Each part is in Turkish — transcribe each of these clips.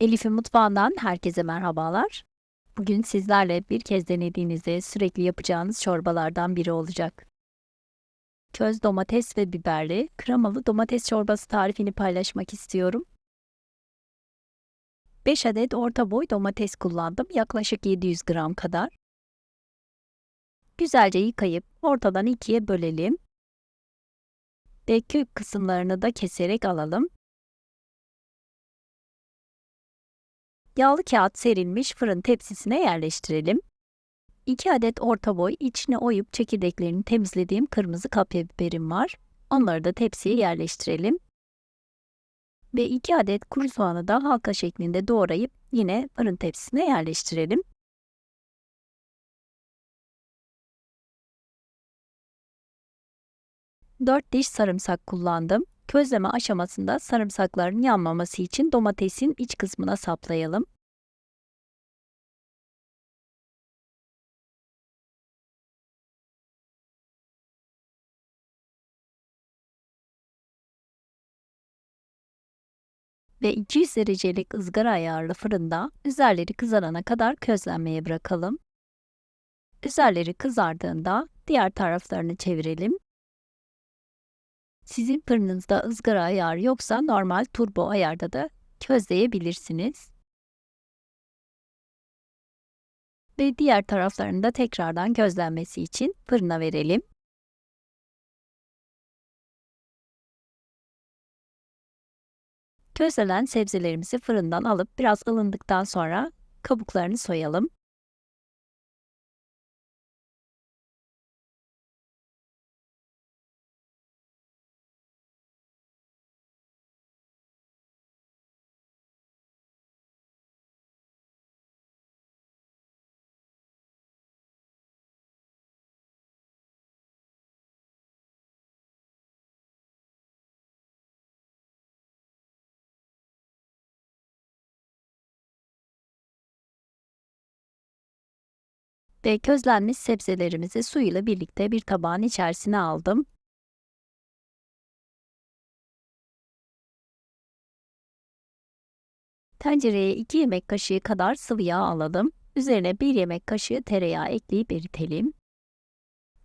Elif'in mutfağından herkese merhabalar. Bugün sizlerle bir kez denediğinizde sürekli yapacağınız çorbalardan biri olacak. Köz domates ve biberli kremalı domates çorbası tarifini paylaşmak istiyorum. 5 adet orta boy domates kullandım, yaklaşık 700 gram kadar. Güzelce yıkayıp ortadan ikiye bölelim ve kök kısımlarını da keserek alalım. Yağlı kağıt serilmiş fırın tepsisine yerleştirelim. 2 adet orta boy içine oyup çekirdeklerini temizlediğim kırmızı kapya biberim var. Onları da tepsiye yerleştirelim. Ve 2 adet kuru soğanı da halka şeklinde doğrayıp yine fırın tepsisine yerleştirelim. Dört diş sarımsak kullandım. Közleme aşamasında sarımsakların yanmaması için domatesin iç kısmına saplayalım. Ve 200 derecelik ızgara ayarlı fırında üzerleri kızarana kadar közlenmeye bırakalım. Üzerleri kızardığında diğer taraflarını çevirelim. Sizin fırınınızda ızgara ayarı yoksa normal turbo ayarda da közleyebilirsiniz. Ve diğer taraflarını da tekrardan közlenmesi için fırına verelim. Közlenen sebzelerimizi fırından alıp biraz ılındıktan sonra kabuklarını soyalım. Ve közlenmiş sebzelerimizi suyla birlikte bir tabağın içerisine aldım. Tencereye 2 yemek kaşığı kadar sıvı yağ alalım. Üzerine 1 yemek kaşığı tereyağı ekleyip eritelim.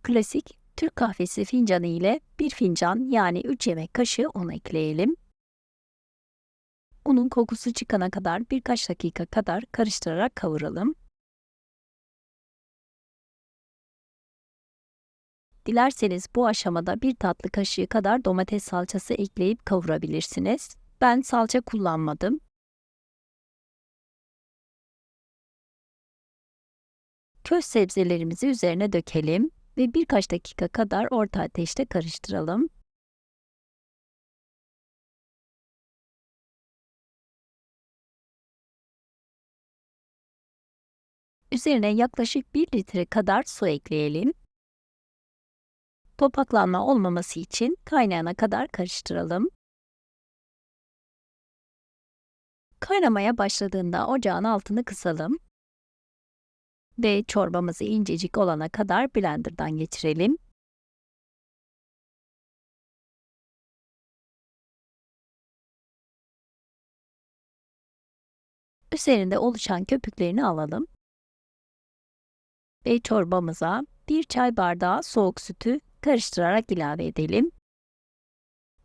Klasik Türk kahvesi fincanı ile 1 fincan yani 3 yemek kaşığı un ekleyelim. Unun kokusu çıkana kadar birkaç dakika kadar karıştırarak kavuralım. Dilerseniz bu aşamada bir tatlı kaşığı kadar domates salçası ekleyip kavurabilirsiniz. Ben salça kullanmadım. Köz sebzelerimizi üzerine dökelim ve birkaç dakika kadar orta ateşte karıştıralım. Üzerine yaklaşık 1 litre kadar su ekleyelim. Topaklanma olmaması için kaynayana kadar karıştıralım. Kaynamaya başladığında ocağın altını kısalım ve çorbamızı incecik olana kadar blenderdan geçirelim. Üzerinde oluşan köpüklerini alalım ve çorbamıza bir çay bardağı soğuk sütü karıştırarak ilave edelim.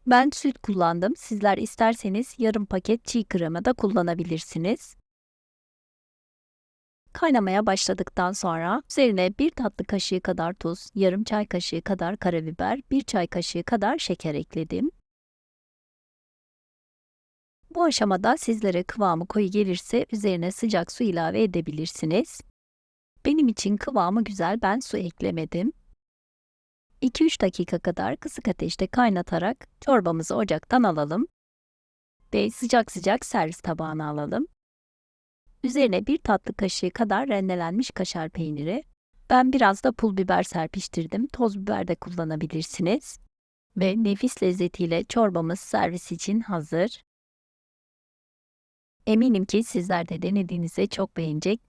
Ben süt kullandım. Sizler isterseniz yarım paket çiğ krema da kullanabilirsiniz. Kaynamaya başladıktan sonra üzerine bir tatlı kaşığı kadar tuz, yarım çay kaşığı kadar karabiber, bir çay kaşığı kadar şeker ekledim. Bu aşamada sizlere kıvamı koyu gelirse üzerine sıcak su ilave edebilirsiniz. Benim için kıvamı güzel, ben su eklemedim. 2-3 dakika kadar kısık ateşte kaynatarak çorbamızı ocaktan alalım ve sıcak sıcak servis tabağına alalım. Üzerine bir tatlı kaşığı kadar rendelenmiş kaşar peyniri, ben biraz da pul biber serpiştirdim, toz biber de kullanabilirsiniz. Ve nefis lezzetiyle çorbamız servis için hazır. Eminim ki sizler de denediğinizde çok beğenecek.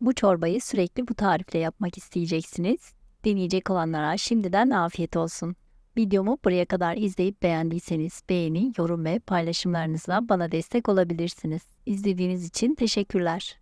Bu çorbayı sürekli bu tarifle yapmak isteyeceksiniz. Deneyecek olanlara şimdiden afiyet olsun. Videomu buraya kadar izleyip beğendiyseniz beğeni, yorum ve paylaşımlarınızla bana destek olabilirsiniz. İzlediğiniz için teşekkürler.